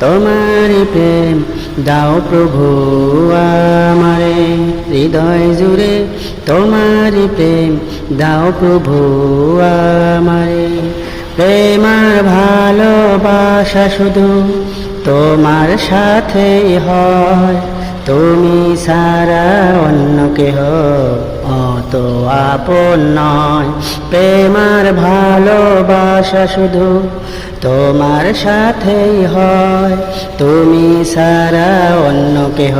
তোমার প্রেম দাও প্রভু আমারে। হৃদয় জুড়ে তোমার প্রেম দাও প্রভু আমারে। প্রেম আর ভালোবাসা শুধু তোমার সাথেই হয়। তুমি সারা অন্য কেহ অত আপন নয়। প্রেমার ভালোবাসা শুধু তোমার সাথেই হয়। তুমি সারা অন্য কেহ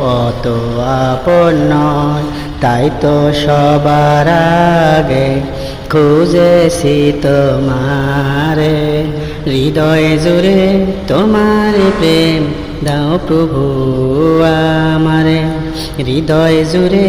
অত আপন নয়। তাই তো সবার আগে খুঁজেছি তোমারে। হৃদয় জুড়ে তোমার প্রেম দাও প্রভু আমারে। হৃদয় জুড়ে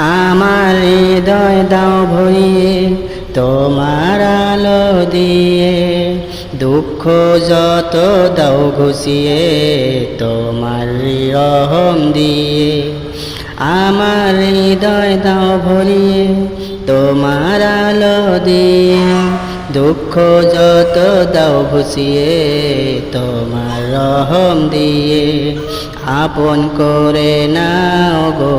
আমার হৃদয় দাও ভরিয়ে, তোমার আলো দিয়ে। দুঃখ যত দাও ঘুষিয়ে, তোমার রহম দিয়ে। আমার হৃদয় দাও ভরিয়ে, তোমার আলো দিয়ে। দুঃখ যত দাও ঘুষিয়ে, তোমার রহম দিয়ে। আপন করে নাও গো